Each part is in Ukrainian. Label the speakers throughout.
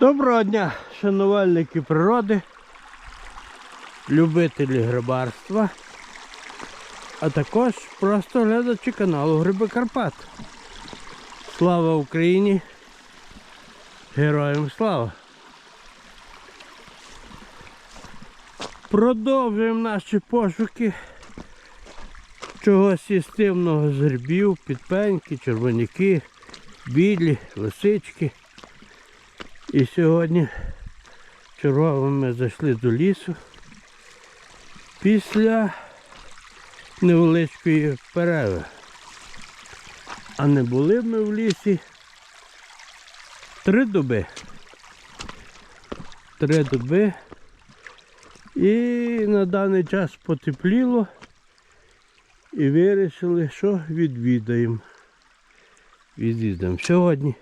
Speaker 1: Доброго дня, шанувальники природи, любителі грибарства, а також просто глядачі каналу Гриби Карпат. Слава Україні! Героям слава! Продовжуємо наші пошуки чогось істивного з грибів, підпеньки, червоняки, білі, лисички. І сьогодні чергово ми зайшли до лісу після невеличкої перерви. А не були ми в лісі три доби. Три доби. І на даний час потепліло і вирішили, що відвідаємо. Відвідаємо сьогодні.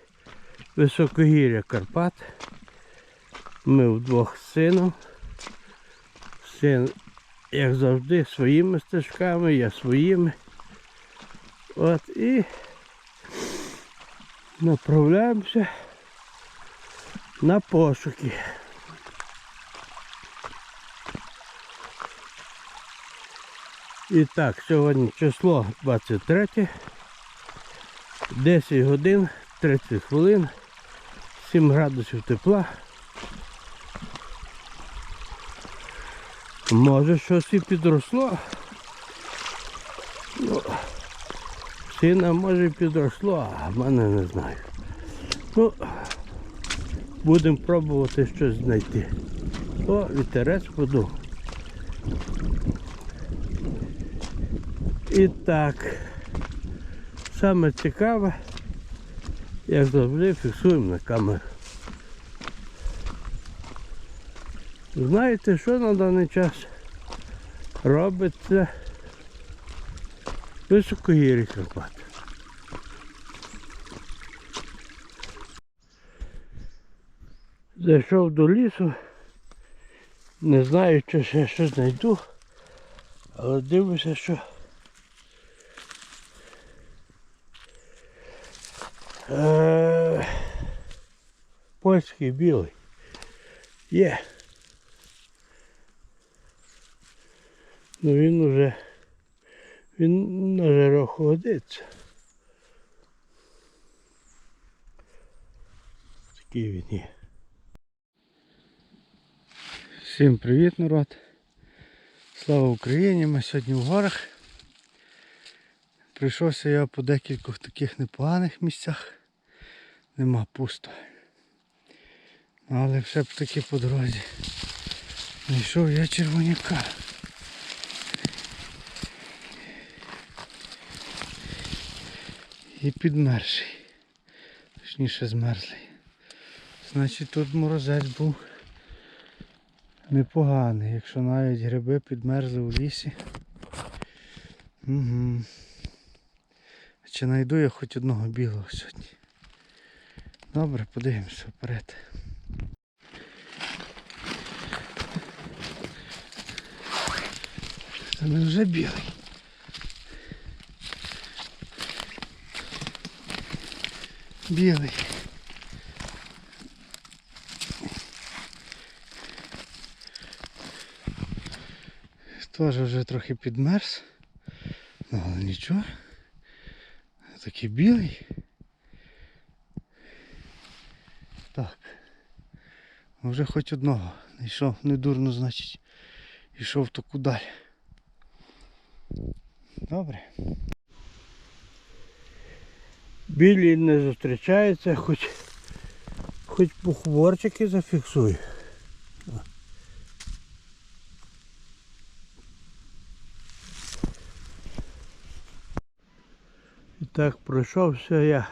Speaker 1: Високогір'я Карпат. Ми вдвох з сином. Син, як завжди, своїми стежками, я своїми. От і направляємося на пошуки. І так, сьогодні число 23, 10 годин 30 хвилин, 7 градусів тепла. Може щось і підросло. Ну, сина може і підросло, а в мене не знаю. Ну, будемо пробувати щось знайти. О, вітерець подув. І так, саме цікаве, як завжди фіксуємо на камеру. Знаєте, що на даний час робиться високогір'я Карпат? Зайшов до лісу, не знаю, чи ще щось знайду, але дивлюся, що Е, Польський білий. Є. Ну він уже він на жарох годиться. Такий він є. Всім привіт, народ. Слава Україні! Ми сьогодні в горах. Прийшовся я по декількох таких непоганих місцях. Нема пусто. Але все б таки по дорозі. Знайшов я червоняка. І підмерший. Точніше змерзлий. Значить тут морозець був непоганий, якщо навіть гриби підмерзли у лісі. Угу. Чи знайду я хоч одного білого сьогодні? Добре, подивимося вперед. Це не вже білий. Білий. Теж вже трохи підмерз. Ну, але нічого. Такий білий. Так. Ну, Вже хоч одного. Йшов, не дурно, значить. Йшов таку далі. Добре. Білі не зустрічаються, хоч хоч пухворчики зафіксую. І так пройшовся я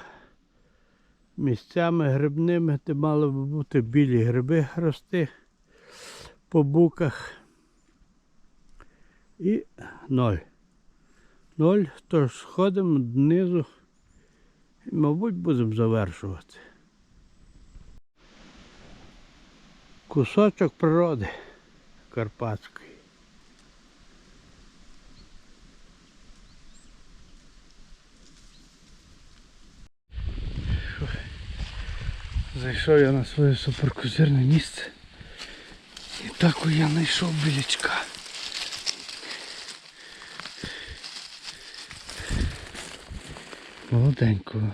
Speaker 1: місцями грибними, де мали би бути білі гриби рости по буках. І ноль. Ноль, тож сходимо донизу і, мабуть, будемо завершувати. Кусочок природи карпатської.
Speaker 2: Зайшов я на своє суперкозирне місце. І так я знайшов білячка. Молоденького.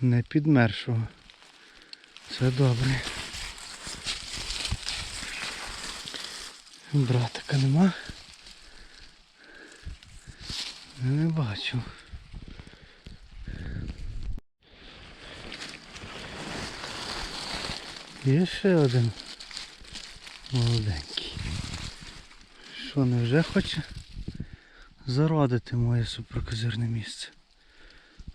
Speaker 2: Не підмершого. Це добре. Братика нема. Не бачу. Є ще один молоденький. Що, не вже хоче зародити моє суперкозирне місце?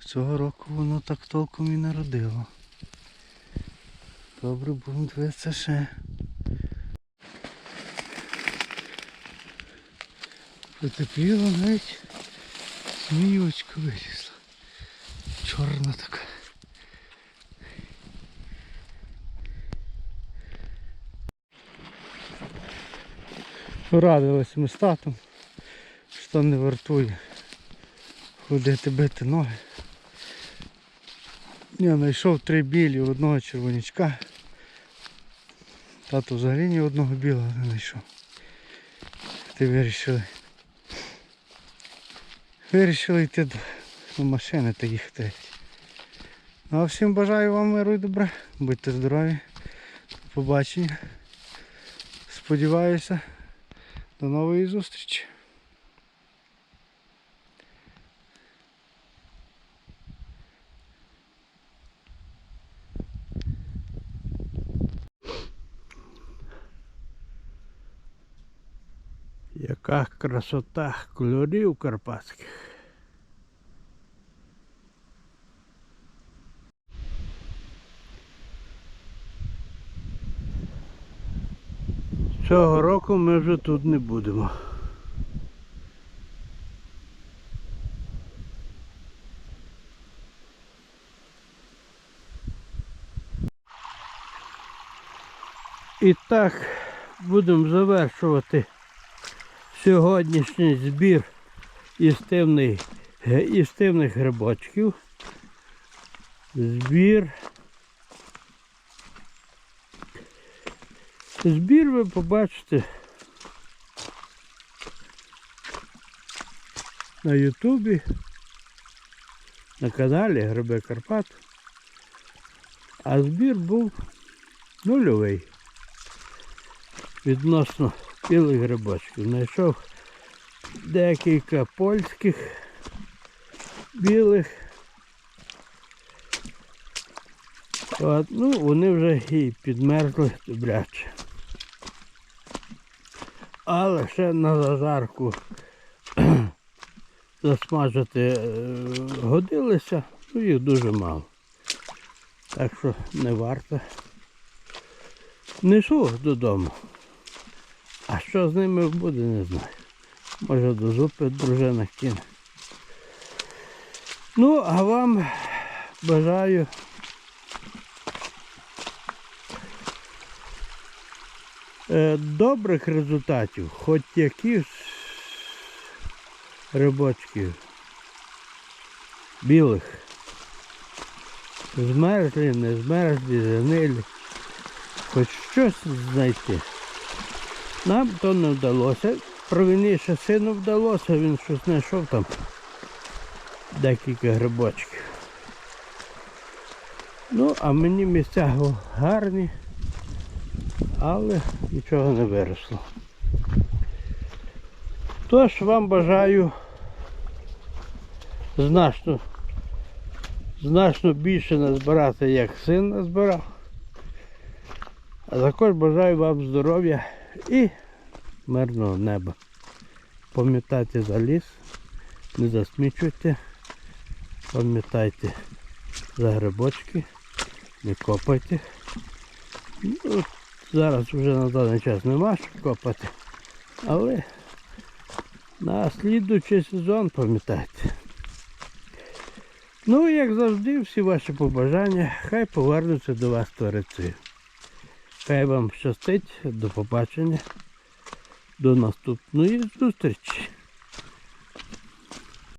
Speaker 2: Цього року воно так толком і не родило. Добре, будемо дивитися ще. Потепліло навіть зміючка вилізла. Чорна така. Радилися ми з татом, що не вартує ходити бити ноги. Я знайшов три білі одного червонячка. Тато взагалі ні одного білого не знайшов. Ти вирішили. Вирішили йти до, до машини та їхати. Ну а всім бажаю вам миру і добра. Будьте здорові. До побачення. Сподіваюся. До нової зустрічі.
Speaker 1: Яка красота кольорів карпатських. Цього року ми вже тут не будемо. І так будемо завершувати сьогоднішній збір істивний, ге- істивних грибочків. Збір. Збір ви побачите на Ютубі, на каналі Гриби Карпат. А збір був нульовий відносно білих грибочків. Знайшов декілька польських білих. От, ну, вони вже і підмерзли добряче. Але ще на зажарку засмажити е, годилися, ну їх дуже мало. Так що не варто. Несу додому. А що з ними буде, не знаю. Може до зупи дружина кине. Ну, а вам бажаю добрих результатів, хоч якісь рибочків білих. Змерзлі, не змерзлі, занилі. Хоч щось знайти. Нам то не вдалося. Провініше сину вдалося, він щось знайшов там декілька грибочків. Ну, а мені місця гарні, але нічого не виросло. Тож вам бажаю значно, значно більше назбирати, як син назбирав. А також бажаю вам здоров'я і мирного неба. Пам'ятайте за ліс, не засмічуйте, пам'ятайте за грибочки, не копайте. Зараз вже на даний час нема що копати, але на слідуючий сезон пам'ятайте. Ну, як завжди, всі ваші побажання, хай повернуться до вас твореці. Хай вам щастить, до побачення, до наступної зустрічі.